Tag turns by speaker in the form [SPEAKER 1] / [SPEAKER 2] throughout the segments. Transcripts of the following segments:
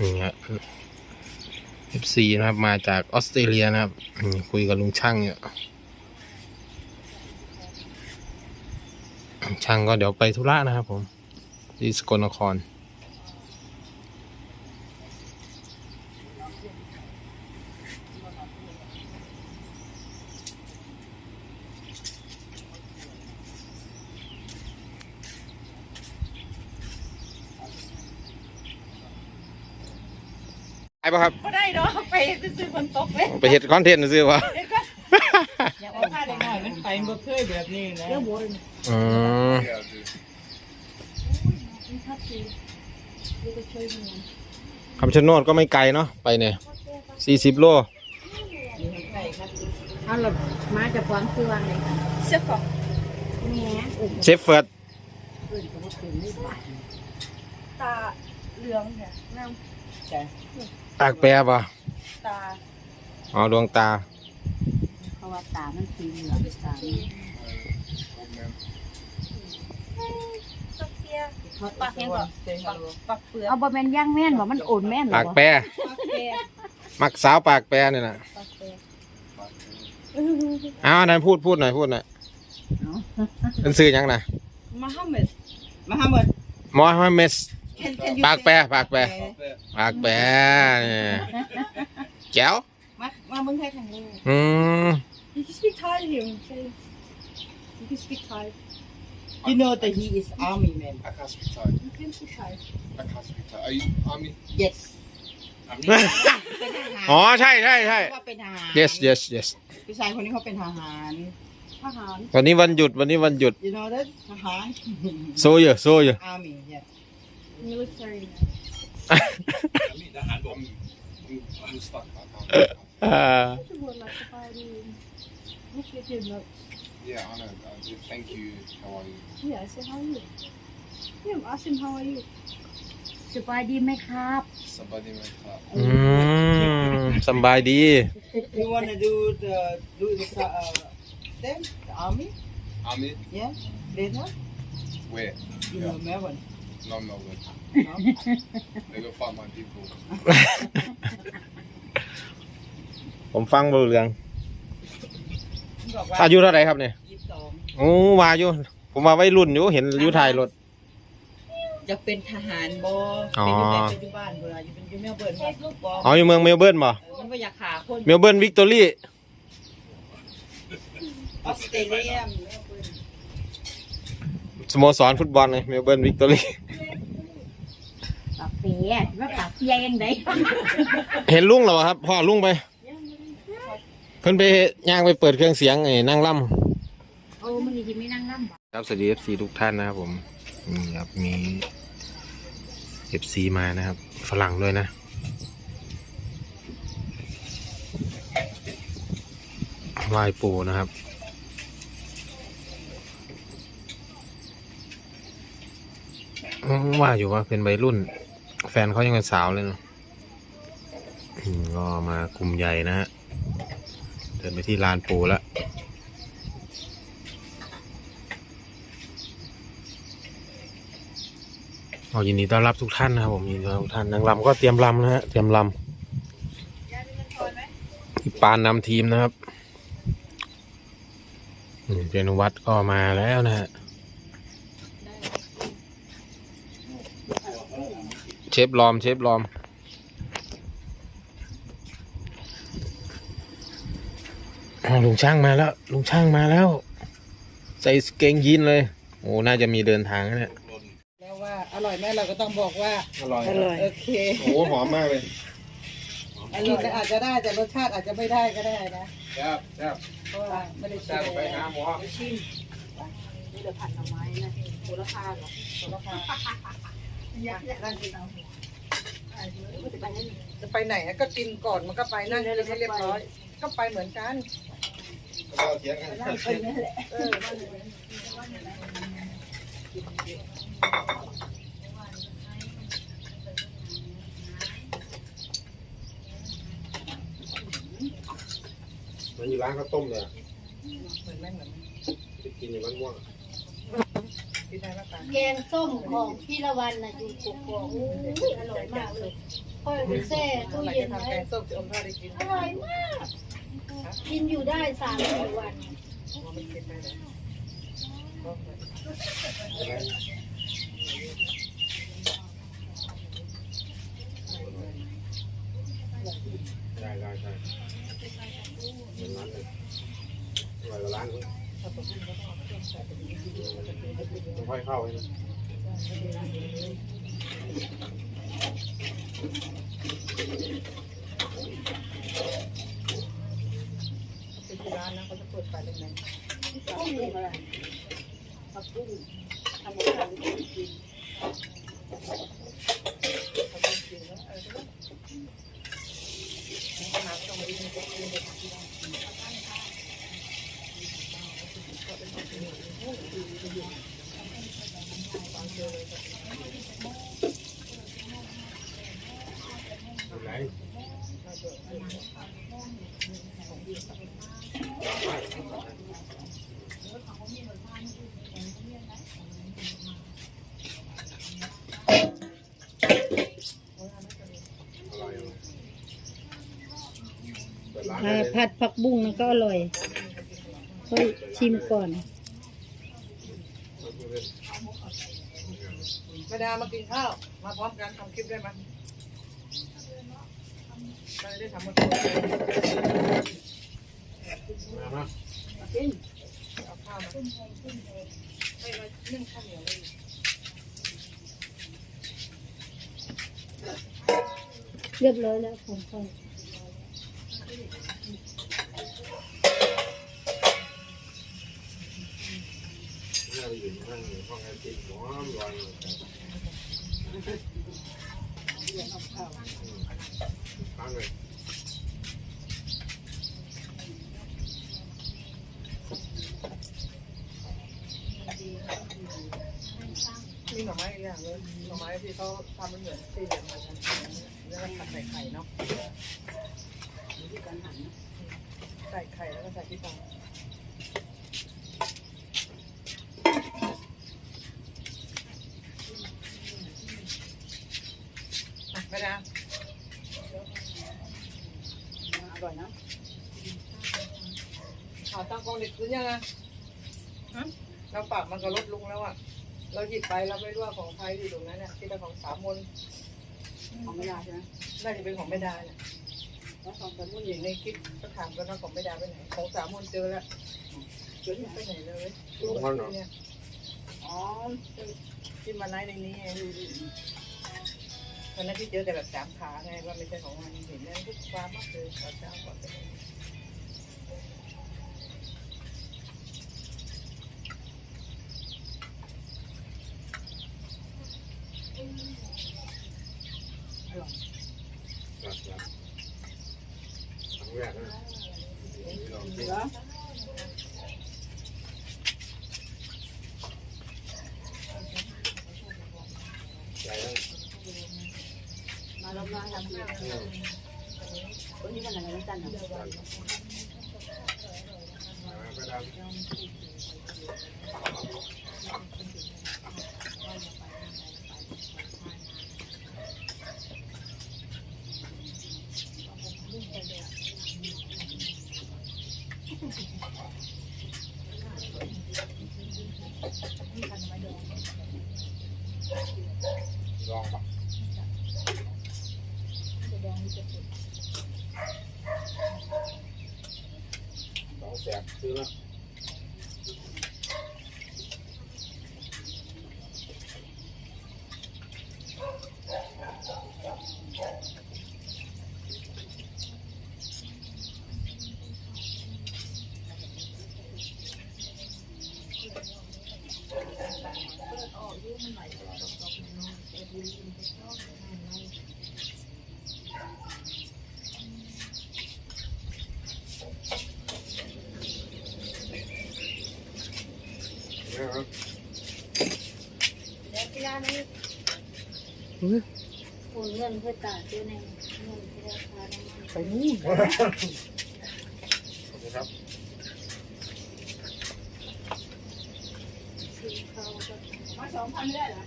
[SPEAKER 1] นี่ฮะ FC นะครับ มาจากออสเตรเลียนะครับ คุยกับลุงช่างเนี่ยช่างก็เดี๋ยวไปธุระนะครับผม ที่สกลนคร ไปปะครับ
[SPEAKER 2] ก็ได้เนาะไปซื้อคนตกเลย
[SPEAKER 1] ไปเห็ดคอนเทนต์ซื้อวะ
[SPEAKER 2] อย่าเอาผ้าเด็กหน่อยมันไปบ่เคยแบบนี้นะ
[SPEAKER 1] อืมคำชะโนดก็ไม่ไกลเนาะไปเนี่ยสี่สิบโล
[SPEAKER 3] เอาหลบมาจากความคือวางเลย
[SPEAKER 2] เสื้อของ
[SPEAKER 3] แหม่อุ่ม
[SPEAKER 1] เชฟเฟิร์ด
[SPEAKER 3] อื่นก็บ่ถึงนี่บาท
[SPEAKER 2] ตาเหลืองเนี่ยน้
[SPEAKER 1] ปากแปรป่ะำ
[SPEAKER 2] ตา
[SPEAKER 1] อ๋อดวงตา
[SPEAKER 3] เพราะว่าตามันสีเหลืองตามัน
[SPEAKER 2] ปักเปียปักยังก่อนปักปักเปลือก
[SPEAKER 3] เอาบ่แม่นย่างแม่นบ่มันโอนแม่นบ่
[SPEAKER 1] ปากแปร
[SPEAKER 2] ปักเปีย
[SPEAKER 1] มักสาวปากแปรเนี่ยนะ
[SPEAKER 2] ปักเปีย
[SPEAKER 1] อ้าวนั้นพูดพูดหน่อยพูดหน่อยเป็นซื้อยังนะ
[SPEAKER 2] มหาเมดมหาเมด
[SPEAKER 1] มอฮัมเมส
[SPEAKER 2] can can you
[SPEAKER 1] ปากแปรปากแปรปากแปรเนี่ยแจ๋ว
[SPEAKER 2] มามาเมืองไทยครั้งแรก
[SPEAKER 1] อืม
[SPEAKER 2] you can speak Thai to him say you can speak Thai you know that he is army man
[SPEAKER 4] I can't speak Thai.
[SPEAKER 2] you can speak Thai
[SPEAKER 4] I can't speak Thai. Are you army?
[SPEAKER 2] yes เป็นทหาร
[SPEAKER 1] อ๋อใช่ใช่ใช่
[SPEAKER 2] ว่าเป็นทหาร
[SPEAKER 1] yes yes yes
[SPEAKER 2] ผู้ชายคนนี้เขาเป็นทหาร ทหาร
[SPEAKER 1] วันนี้วันหยุดวันนี้วันหยุด
[SPEAKER 2] you know that ทหาร
[SPEAKER 1] โซเยอะโซเยอะ
[SPEAKER 2] army yeah
[SPEAKER 3] military
[SPEAKER 4] I'm, I'm stuck. I can't.
[SPEAKER 1] อ่า
[SPEAKER 4] Yeah, I know. I did. Thank you. How are you?
[SPEAKER 2] Yeah, I said how are you? Yeah, ask him how are you.
[SPEAKER 3] สบายดีไหมครับ
[SPEAKER 4] Somebody make that.
[SPEAKER 1] อืมสำบายดี
[SPEAKER 2] You wanna do the do the uh them the army?
[SPEAKER 4] Army?
[SPEAKER 2] Yeah, later
[SPEAKER 4] Where?
[SPEAKER 2] in
[SPEAKER 4] Yeah.
[SPEAKER 2] Melbourne.
[SPEAKER 4] No, no, where?
[SPEAKER 2] No?
[SPEAKER 4] They go fight my people.
[SPEAKER 1] ผมฟังเบาเรื่อง
[SPEAKER 2] บอกว่า
[SPEAKER 1] อายุเท่าไหร่ครับเนี่ย
[SPEAKER 2] ยี่สิบสอง
[SPEAKER 1] โอ้ว่าอยู่ ผมว่าวัยรุ่นอยู่เห็นอยู่ถ่ายรถ
[SPEAKER 2] จะเป็นทหารบ
[SPEAKER 1] อ๋อ
[SPEAKER 2] เป็นอยู่แต่ปัจจุบันเวลาอยู่เป็นอยู่เมลเบิร์นมาบ
[SPEAKER 1] อ๋ออยู่เมืองเมลเบิร์นบ่
[SPEAKER 2] เออมันไม่อยากขาคน
[SPEAKER 1] เมลเบิร์นวิกตอรี่
[SPEAKER 2] ออสเตรเลีย
[SPEAKER 1] สโมสรฟุตบอลเลยเมลเบิร์นวิกตอรี่
[SPEAKER 3] ปาก เปียว่าปากเปียยังไง
[SPEAKER 1] เห็นลุงเหรอครับพ่อลุงไปเพิ่นไปย่างไปเปิดเครื่องเสียงไอ้นั่งล่ำ
[SPEAKER 3] โอ้มันนี่ที่ไม่นั่งล่ำบ่
[SPEAKER 1] ครับสวัสดีเอฟซีทุกท่านนะครับผมนี่ครับมีเอฟซีมานะครับฝรั่งด้วยนะไหว้ปู่นะครับอืมว่าอยู่ว่าเป็นวัยรุ่น แฟนเขายังเป็นสาวเลยเนาะก็มากลุ่มใหญ่นะฮะ เดินไปที่ลานปูแล้วเอายินดีต้อนรับทุกท่านนะครับผมยินดีต้อนรับทุกท่านนางรำก็เตรียมรำนะฮะเตรียมรำพี่ปานนำทีมนะครับอืมเจนวัดก็มาแล้วนะฮะ เชฟลอม เชฟลอมอ้าวลุงช่างมาแล้ว ลุงช่างมาแล้ว ใส่เกงยีนเลย โอ้ น่าจะมีเดินทางนะเนี่ย
[SPEAKER 2] แล้วว่าอร่อยไหมเราก็ต้องบอกว่า
[SPEAKER 1] อร่อย
[SPEAKER 2] โอเค
[SPEAKER 1] โอ้หอมมากเลย
[SPEAKER 2] อันนี้ก็อาจจะได้แต่รสชาติอาจจะไม่ได้ก็ได้นะ
[SPEAKER 1] แซ่บแซ่บ
[SPEAKER 2] เพราะว่าไม่ได้ชิ
[SPEAKER 1] แซ่บ
[SPEAKER 2] ม
[SPEAKER 1] ไปหาหมอ
[SPEAKER 2] ชิม
[SPEAKER 3] นี่เดี๋ยวผัดหน่อไม้นะโหระพาเหรอ
[SPEAKER 2] ราคา
[SPEAKER 3] อยากอยากนั่งกินเอาหัวจะไปนั่น
[SPEAKER 2] จะไปไหนอะก็กินก่อนมันก็ไปนั่งกินให้เรียบร้อย ก็ไปเหมือนกัน
[SPEAKER 1] เราเถียงกัน
[SPEAKER 3] นั่งไปนั่นแหละ
[SPEAKER 2] เออ
[SPEAKER 1] มันอยู่ร้านข้าวต้มเลย
[SPEAKER 2] เหมือนไหมเหมือนไหม
[SPEAKER 1] ไปกินอยู่บ้านม่วง
[SPEAKER 5] แกงส้มของพี่ละวันน่ะอยู่กกอกอุ้ยอร่อยมากเลยค่อยไปแช่ตู้
[SPEAKER 3] เย็
[SPEAKER 5] นไว้
[SPEAKER 3] แกงส้มจะอมอได้กิน
[SPEAKER 5] อร่อยมาก กินอยู่ได้สามสี่วัน
[SPEAKER 3] ได้
[SPEAKER 6] ได้ได้ใช่เป็นร้านเลยร้านนู้นต้อง ค่อยเข้าให้นะ
[SPEAKER 3] เป็นที่ร้านนะเขาจะเปิดไฟแรง
[SPEAKER 2] กุ้งอะไรผักบุ้งทำอะไรกิน
[SPEAKER 3] กินแล้วเออขนาต้องมาดิ้นก็กินได้ที่ร้าน
[SPEAKER 6] เป็นไรอร่อยอยู่เปิดร้านได้
[SPEAKER 5] อ่า
[SPEAKER 6] เลย
[SPEAKER 5] ผัดผักบุ้งนะก็อร่อยค่อยชิมก่อน
[SPEAKER 3] แม่ ดามากินข้าว มาพร้อมกันทำคลิปได้ไหมไม่ได้ทำมาตัว
[SPEAKER 6] มามา
[SPEAKER 2] กิน
[SPEAKER 3] เอาข้าวมาไม่เรานึ่งข้าวเหนียวเลย
[SPEAKER 5] เรียบร้อยแล้วของค่
[SPEAKER 6] เราอยู่ในห้องห้องแอร์ติดหอมร้อนเลยตั้งเลย
[SPEAKER 3] มีหน่อไม้อีกอย่างเลยหน่อไม้ที่เขาทำมันเหมือนสี่เหลี่ยมมาชั้นแล้วก็ใส่ไข่เนาะใส่ไข่แล้วก็ใส่ที่ปลาอะแม่ดา
[SPEAKER 2] อร่อยนะ
[SPEAKER 3] ข่าวตั้งกองเด็กคืนยังไงเราปากมันก็ลดลงแล้วอะ เราหยิบไปเราไม่รู้ว่าของใครที่ตรงนั้นเนี่ยที่เป็นของสามมน
[SPEAKER 2] ของไม่ได้ใช่ไหม
[SPEAKER 3] น่าจะเป็นของแม่ดาเนี่ย
[SPEAKER 2] แล้วของแต่
[SPEAKER 3] ผู้
[SPEAKER 2] มุ่น
[SPEAKER 3] หญิงในคลิปก็ถามกันว่าของแม่ดาไปไหน ของสามมนเจอแล้ว
[SPEAKER 2] เดี๋ยวนี้
[SPEAKER 3] ไปไหนเลย
[SPEAKER 6] ลงมันเหรอ
[SPEAKER 3] เนี่ย
[SPEAKER 2] อ๋อ
[SPEAKER 3] ที่มาไลฟ์ในนี้ไง วันนั้นที่เจอแต่แบบสามขาไงว่าไม่ใช่ของมันเห็นแล้วทุกความมากเลยตอนเช้าก่อนไปเลย
[SPEAKER 6] ครับครับครั้งแรกนะลอง
[SPEAKER 2] เห
[SPEAKER 6] กิ
[SPEAKER 2] ลื
[SPEAKER 6] น
[SPEAKER 2] อ
[SPEAKER 6] ใจแล้ว
[SPEAKER 2] มา ลงมาทำเพื่อวันนี้วันอะไรนจันทร์
[SPEAKER 6] กันมาก็ได้ลองปะลองแสบซื้อแล้ว นะครับ
[SPEAKER 5] เดี๋ยวที่ร้านนี้ โอนเงินเพื่อตาเจ้าในเงินที่ราคาน้ำมัน
[SPEAKER 3] ไปนู่น
[SPEAKER 6] ขอบคุณครับ
[SPEAKER 5] ซื้อเขาก็
[SPEAKER 2] สองพันไม่ได้เหรอ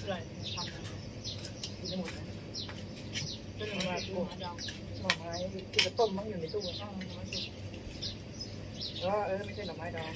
[SPEAKER 3] อะไรทำนะกินได้หมดนะเป็นอะไรกูหน่อไม้ที่จะต้มมั้งอยู่ในตู้อะแล้วเออไม่ใช่หน่อไม้ดอง